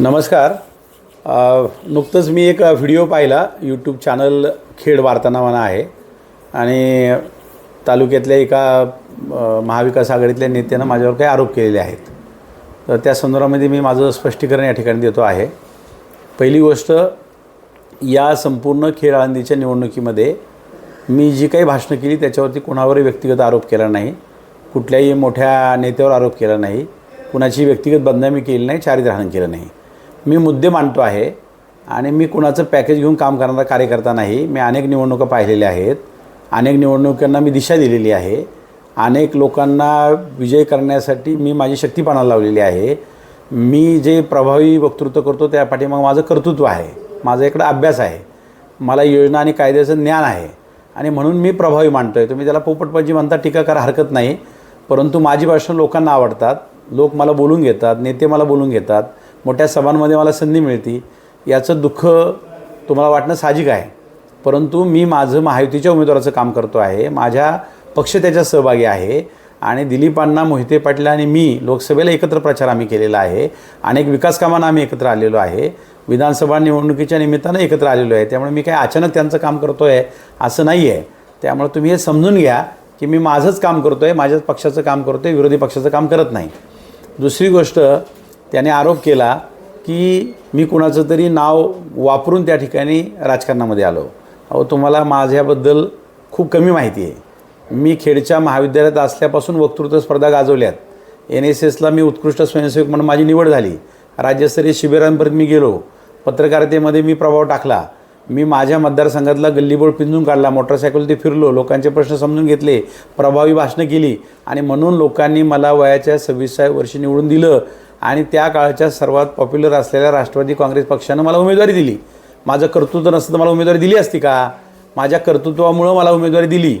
नमस्कार. नुकतंच मी एक व्हिडिओ पाहिला. यूट्यूब चॅनल खेड वार्ता नावानं आहे. आणि तालुक्यातल्या एका महाविकास आघाडीतल्या नेत्यानं माझ्यावर काही आरोप केलेले आहेत. तर त्या संदर्भामध्ये मी माझं स्पष्टीकरण या ठिकाणी देतो आहे. पहिली गोष्ट या संपूर्ण खेळ आळंदीच्या निवडणुकीमध्ये मी जी काही भाषणं केली त्याच्यावरती कोणावरही व्यक्तिगत आरोप केला नाही. कुठल्याही मोठ्या नेत्यावर आरोप केला नाही. कुणाची व्यक्तिगत बदनामी केली नाही चारित्र्यहनन केलं नाही. मी मुद्दे मांडतो आहे आणि मी कुणाचं पॅकेज घेऊन काम करणारा कार्यकर्ता नाही. मी अनेक निवडणुका पाहिलेल्या आहेत. अनेक निवडणुकांना मी दिशा दिलेली आहे. अनेक लोकांना विजय करण्यासाठी मी माझी शक्तीपणा लावलेली आहे. मी जे प्रभावी वक्तृत्व करतो त्या पाठीमाग माझं कर्तृत्व आहे. माझा इकडं अभ्यास आहे. मला योजना आणि कायद्याचं ज्ञान आहे. आणि म्हणून मी प्रभावी मांडतो आहे तुम्ही त्याला पोपटपंची म्हणता टीका करा हरकत नाही. परंतु माझी भाषण लोकांना आवडतात. लोक मला बोलून घेतात नेते मला बोलून घेतात. मोठ्या सभांमध्ये मला संधी मिळते. याचं दुःख तुम्हाला वाटणं साहजिक आहे. परंतु मी माझं महायुतीच्या उमेदवाराचं काम करतो आहे. माझ्या पक्ष त्याच्या सहभागी आहे. आणि दिलीपांना मोहिते पाटील आणि मी लोकसभेला एकत्र प्रचार आम्ही केलेला आहे. अनेक विकास कामांना आम्ही एकत्र आलेलो आहे. विधानसभा निवडणुकीच्या निमित्तानं एकत्र आलेलो आहे. त्यामुळे मी काय अचानक त्यांचं काम करतो आहे असं नाही आहे त्यामुळे तुम्ही हे समजून घ्या की मी माझंच काम करतो आहे माझ्याच पक्षाचं काम करतो आहे विरोधी पक्षाचं काम करत नाही. दुसरी गोष्ट त्याने आरोप केला की मी कुणाचं तरी नाव वापरून त्या ठिकाणी राजकारणामध्ये आलो. अहो तुम्हाला माझ्याबद्दल खूप कमी माहिती आहे. मी खेडच्या महाविद्यालयात असल्यापासून वक्तृत्व स्पर्धा गाजवल्यात. एन एस एसला मी उत्कृष्ट स्वयंसेवक म्हणून माझी निवड झाली. राज्यस्तरीय शिबिरांपर्यंत मी गेलो. पत्रकारितेमध्ये मी प्रभाव टाकला. मी माझ्या मतदारसंघातला गल्लीबोळ पिंजून काढला. मोटरसायकलवरती फिरलो. लोकांचे प्रश्न समजून घेतले. प्रभावी भाषणं केली. आणि म्हणून लोकांनी मला वयाच्या सव्वीसाव्या वर्षी निवडून दिलं. आणि त्या काळच्या सर्वात पॉप्युलर असलेल्या राष्ट्रवादी काँग्रेस पक्षानं मला उमेदवारी दिली. माझं कर्तृत्व नसतं तर मला उमेदवारी दिली असती का? माझ्या कर्तृत्वामुळं मला उमेदवारी दिली.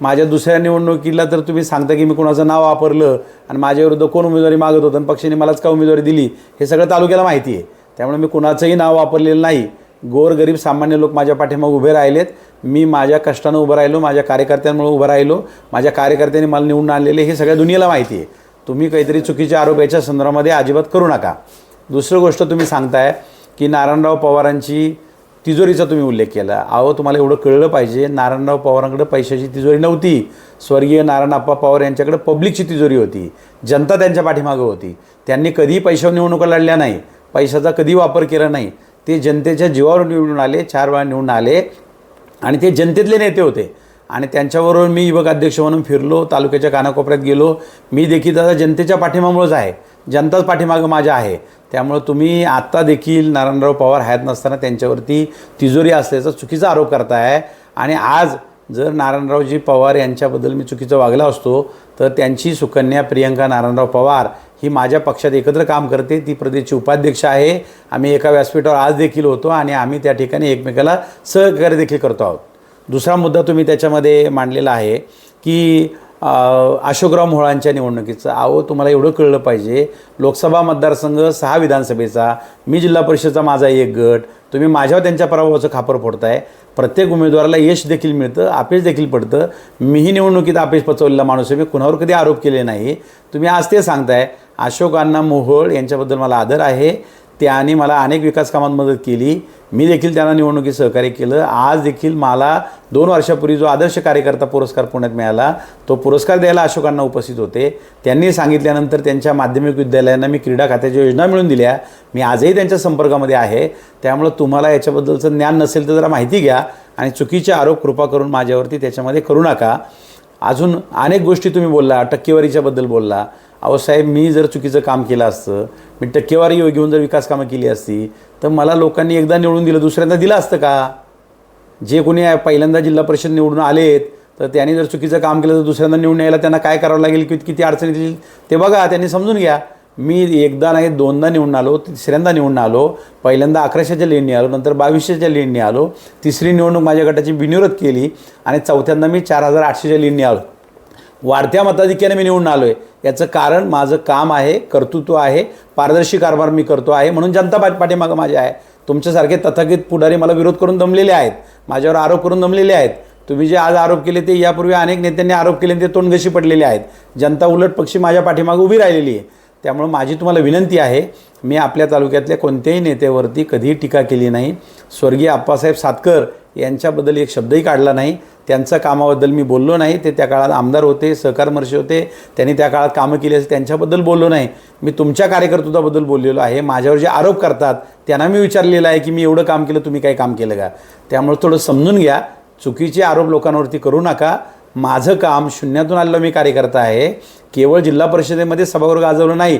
माझ्या दुसऱ्या निवडणुकीला तर तुम्ही सांगता की मी कोणाचं नाव वापरलं आणि माझ्याविरुद्ध कोण उमेदवारी मागत होतं आणि पक्षाने मलाच का उमेदवारी दिली? हे सगळं तालुक्याला माहिती आहे. त्यामुळे मी कुणाचंही नाव वापरलेलं नाही. गोरगरीब सामान्य लोक माझ्या पाठीमागे उभे राहिलेत. मी माझ्या कष्टानं उभं राहिलो माझ्या कार्यकर्त्यांमुळे उभं राहिलो. माझ्या कार्यकर्त्यांनी मला निवडून आणलेले हे सगळ्या दुनियेला माहिती आहे. तुम्ही काहीतरी चुकीच्या आरोप याच्या संदर्भामध्ये अजिबात करू नका. दुसरी गोष्ट तुम्ही सांगताय की नारायणराव पवारांची तिजोरीचा तुम्ही उल्लेख केला. अहो तुम्हाला एवढं कळलं पाहिजे. नारायणराव पवारांकडे पैशाची तिजोरी नव्हती. स्वर्गीय नारायणप्पा पवार यांच्याकडे पब्लिकची तिजोरी होती. जनता त्यांच्या पाठीमागं होती. त्यांनी कधीही पैशावर निवडणुका लढल्या नाही. पैशाचा कधी वापर केला नाही. ते जनतेच्या जीवावर निवडून आले चार वेळा निवडून आले आणि ते जनतेतले नेते होते. आणि त्यांच्याबरोबर मी युवक अध्यक्ष म्हणून फिरलो तालुक्याच्या कानाकोपऱ्यात गेलो. मी देखील आता जनतेच्या पाठिंबामुळेच आहे. जनताच पाठीमागं माझ्या आहे. त्यामुळं तुम्ही आत्ता देखील नारायणराव पवार हयात नसताना त्यांच्यावरती तिजोरी असल्याचा चुकीचा आरोप करताय. आणि आज जर नारायणरावजी पवार यांच्याबद्दल मी चुकीचं वागला असतो तर त्यांची सुकन्या प्रियंका नारायणराव पवार ही माझ्या पक्षात एकत्र काम करते. ती प्रदेशची उपाध्यक्ष आहे. आम्ही एका व्यासपीठावर आज देखील होतो आणि आम्ही त्या ठिकाणी एकमेकाला सहकार्य देखील करतो आहोत. दुसरा मुद्दा तुम्ही त्याच्यामध्ये मांडलेला आहे की अशोकराव मोहळांच्या निवडणुकीचं अहो तुम्हाला एवढं कळलं पाहिजे. लोकसभा मतदारसंघ सहा विधानसभेचा मी जिल्हा परिषदचा माझा एक गट तुम्ही माझ्यावर त्यांच्या पराभवाचं खापर फोडताय. प्रत्येक उमेदवाराला यश देखील मिळतं अपेश देखील पडतं. मीही निवडणुकीत अपेश पचवलेला माणूस आहे मी कुणावर कधी आरोप केले नाही. तुम्ही आज ते सांगताय अशोक अण्णा मोहोळ यांच्याबद्दल मला आदर आहे. त्याने मला अनेक विकास कामात मदत केली. मी देखील त्यांना निवडणुकीत सहकार्य केलं. आज देखील मला दोन वर्षापूर्वी जो आदर्श कार्यकर्ता पुरस्कार पुण्यात मिळाला तो पुरस्कार द्यायला अशोकांना उपस्थित होते. त्यांनी सांगितल्यानंतर त्यांच्या माध्यमिक विद्यालयांना मी क्रीडा खात्याच्या योजना मिळून दिल्या. मी आजही त्यांच्या संपर्कामध्ये आहे. त्यामुळं तुम्हाला याच्याबद्दलचं ज्ञान नसेल तर जरा माहिती घ्या आणि चुकीचे आरोप कृपा करून माझ्यावरती त्याच्यामध्ये करू नका. अजून अनेक गोष्टी तुम्ही बोलला टक्केवारीच्याबद्दल बोलला. अहो साहेब मी जर चुकीचं काम केलं असतं मी टक्केवारी घेऊन जर विकास कामं केली असती तर मला लोकांनी एकदा निवडून दिलं दुसऱ्यांदा दिलं असतं का? जे कोणी पहिल्यांदा जिल्हा परिषद निवडून आलेत तर त्यांनी जर चुकीचं काम केलं तर दुसऱ्यांदा निवडून यायला त्यांना काय करावं लागेल किती किती अडचणी येतील ते बघा त्यांनी समजून घ्या. मी एकदा नाही दोनदा निवडून आलो तिसऱ्यांदा निवडून आलो पहिल्यांदा अकराशेच्या लेननी आलो नंतर बावीसशेच्या लेननी आलो तिसरी निवडणूक माझ्या गटाची बिनविरोध केली आणि चौथ्यांदा मी चार हजार आठशेच्या लेननी आलो. वाढत्या मताधिक्याने मी निवडून आलो आहे याचं कारण माझं काम आहे कर्तृत्व आहे पारदर्शी कारभार मी करतो आहे म्हणून जनता पाठ पाठीमागं माझे आहे. तुमच्यासारखे तथागत पुढारी मला विरोध करून दमलेले आहेत. माझ्यावर आरोप करून दमलेले आहेत. तुम्ही जे आज आरोप केले ते यापूर्वी अनेक नेत्यांनी आरोप केले ते तोंडघशी पडलेले आहेत. जनता उलट पक्षी माझ्या पाठीमागे उभी राहिलेली आहे. त्यामुळं माझी तुम्हाला विनंती आहे मी आपल्या तालुक्यातल्या कोणत्याही नेत्यावरती कधीही टीका केली नाही. स्वर्गीय आप्पासाहेब सातकर यांच्याबद्दल एक शब्दही काढला नाही. त्यांच्या कामाबद्दल मी बोललो नाही. ते त्या काळात आमदार होते सहकार होते. त्यांनी त्या काळात कामं केली असेल त्यांच्याबद्दल बोललो नाही. मी तुमच्या कार्यकर्तृत्वाबद्दल बोललेलो आहे. माझ्यावर जे आरोप करतात त्यांना मी विचारलेलं आहे की मी एवढं काम केलं तुम्ही काही काम केलं का? त्यामुळे थोडं समजून घ्या. चुकीचे आरोप लोकांवरती करू नका. माझं काम शून्यातून आलेलं मी कार्यकर्ता आहे. केवळ जिल्हा परिषदेमध्ये सभागृह गाजवलं नाही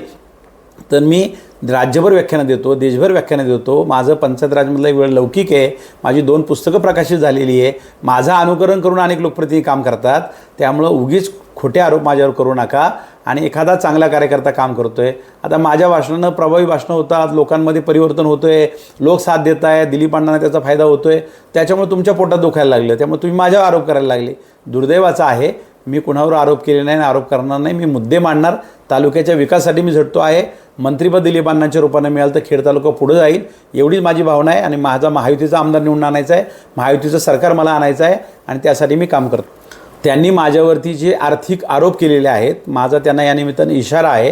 तर मी राज्यभर व्याख्यानं देतो देशभर व्याख्यानं देतो. माझं पंचायत राजमधला वेळ लौकिक आहे. माझी दोन पुस्तकं प्रकाशित झालेली आहे. माझं अनुकरण करून अनेक लोकप्रतिनिधी काम करतात. त्यामुळं उगीच खोटे आरोप माझ्यावर करू नका आणि एखादा चांगला कार्यकर्ता काम करतो आहे आता माझ्या भाषणानं प्रभावी भाषणं होतात लोकांमध्ये परिवर्तन होतं आहे लोक साथ देत आहे दिलीप अण्णांना त्याचा फायदा होतो आहे त्याच्यामुळे तुमच्या पोटात दुखायला लागलं त्यामुळे तुम्ही माझ्यावर आरोप करायला लागले. दुर्दैवाचा आहे मी कुणावर आरोप केले नाही आणि आरोप करणार नाही मी मुद्दे मांडणार तालुक्याच्या विकासासाठी मी झटतो आहे. मंत्रीपद दिलीप अण्णांच्या मिळालं तर खेड तालुका पुढे जाईल एवढीच माझी भावना आहे आणि माझा महायुतीचा आमदार निवडून आणायचा आहे. महायुतीचं सरकार मला आणायचं आहे आणि त्यासाठी मी काम करतो. त्यांनी माझ्यावरती जे आर्थिक आरोप केलेले आहेत माझा त्यांना या निमित्तानं इशारा आहे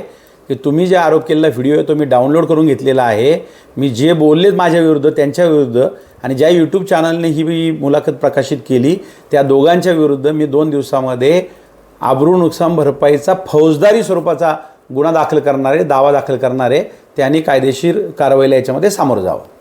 की तुम्ही जे आरोप केलेला व्हिडिओ आहे तो मी डाउनलोड करून घेतलेला आहे. मी जे बोललेत माझ्या विरुद्ध त्यांच्या विरुद्ध आणि ज्या यूट्यूब चॅनलने ही मी मुलाखत प्रकाशित केली त्या दोघांच्या विरुद्ध मी दोन दिवसामध्ये आबरू नुकसान भरपाईचा फौजदारी स्वरूपाचा गुन्हा दाखल करणारे दावा दाखल करणारे त्यांनी कायदेशीर कारवाईला याच्यामध्ये सामोरं जावं.